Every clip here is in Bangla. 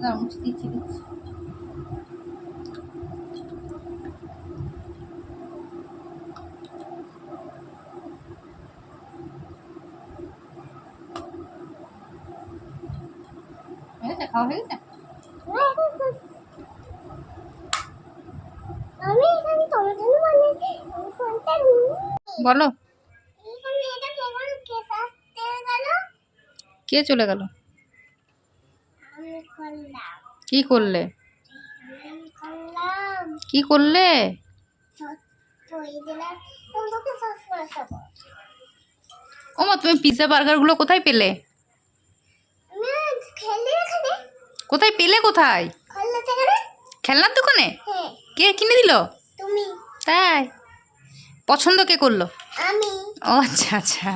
দাঁড়া, মুছে দিচ্ছি দিচ্ছি খাওয়া হয়ে গেছে বলো কে চলে গেল কি করলে? কি করলে? তুই দিলাম তোমাকে সস করে ও মা তুমি পিৎজা বার্গারগুলো কোথায় পেলে? কোথায় পেলে কোথায়? খেলনার দোকানে? কে কিনে দিল? তাই? পছন্দ কে করল? আমি। ও আচ্ছা আচ্ছা।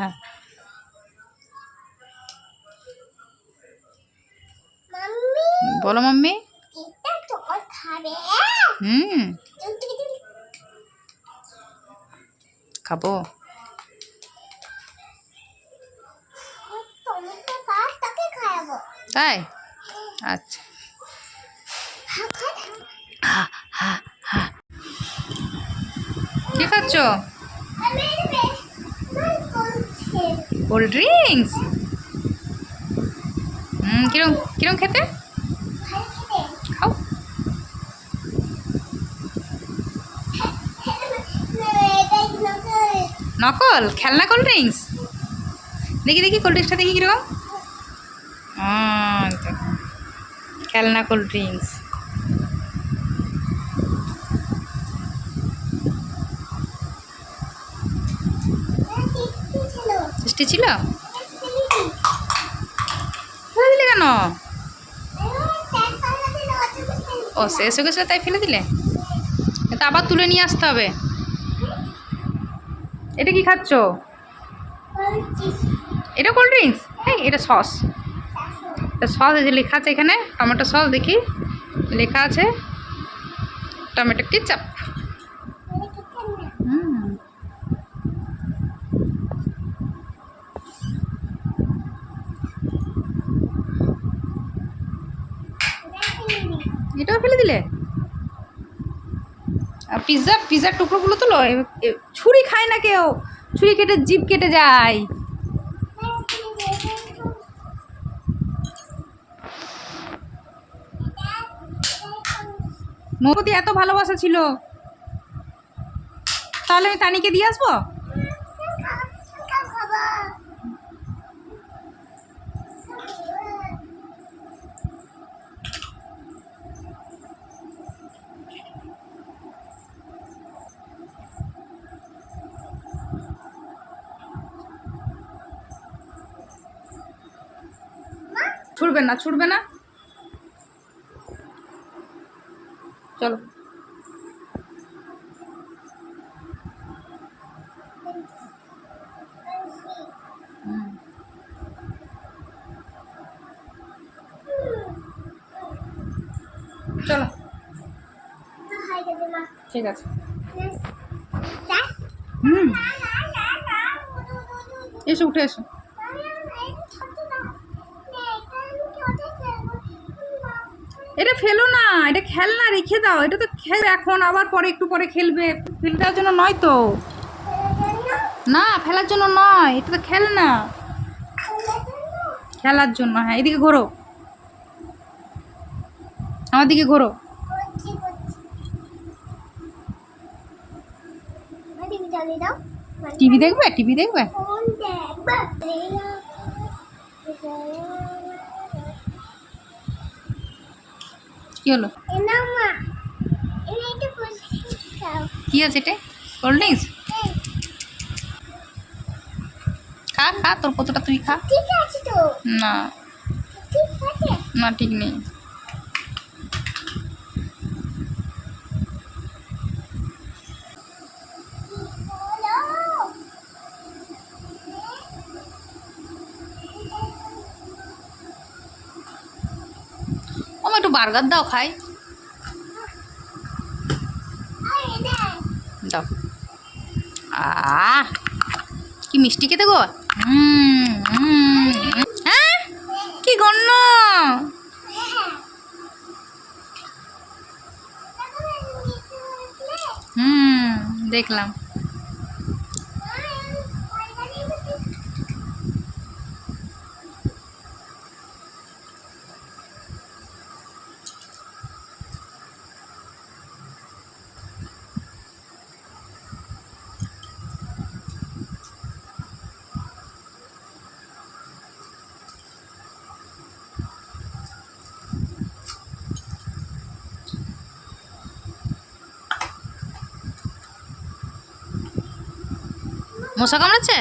বলো মাম্মি। হুম। খাব। তাই? আচ্ছা। কি খাচ্ছ? Cold drinks? হুম কিরম কিরম খেতে? নকল? খেলনা কোল্ড ড্রিঙ্কস দেখি দেখি কোল্ড ড্রিঙ্কসটা দেখি কীরকম। খেলনা কোল্ড ড্রিঙ্কস ছিল? ছিল দিলে কেন? ও শেষ হয়ে গেছিল, তাই ফেলে দিলে? এটা আবার তুলে নিয়ে আসতে হবে। এটা কি খাচ্ছ? এটা কোল্ড ড্রিঙ্কস হ্যাঁ এটা সস সস এই যে লেখা আছে এখানে টমেটো সস দেখি। লেখা আছে টমেটো কেচাপ এটাও ফেলে দিলে? পিৎজা পিৎজার টুকরোগুলো তো ছুরি খায় না কেউ, ছুরি কেটে জিপ কেটে যায়। নবতী এত ভালোবাসা ছিল। তাহলে আমি তানিকে দিয়ে আসব? ছুটবে না ছুটবে না। চলো। চলো। ঠিক আছে। হুম। এসো উঠে এসো। এটা ফেলো না, এটা খেলনা রেখে দাও, এটা তো খেল এখন, আবার পরে একটু পরে খেলবে। ফেলে দেওয়ার জন্য নয় তো? না, ফেলার জন্য নয়, এটা তো খেলনা। খেলার জন্য হ্যাঁ এদিকে ঘোরো। আমার দিকে ঘোরো। টিভি দেখবে? টিভি দেখবে? কি হলো? কি আছে এটা? Cold drinks? খা খা তোর কতটা তুই খা। ঠিক আছে তো। না। না ঠিক নেই। বার্গার দাও খাই। দাও। আ কি মিষ্টি খেতে গো? হ্যাঁ? কি গণ্য? হুম দেখলাম। মশা কামড়াচ্ছে?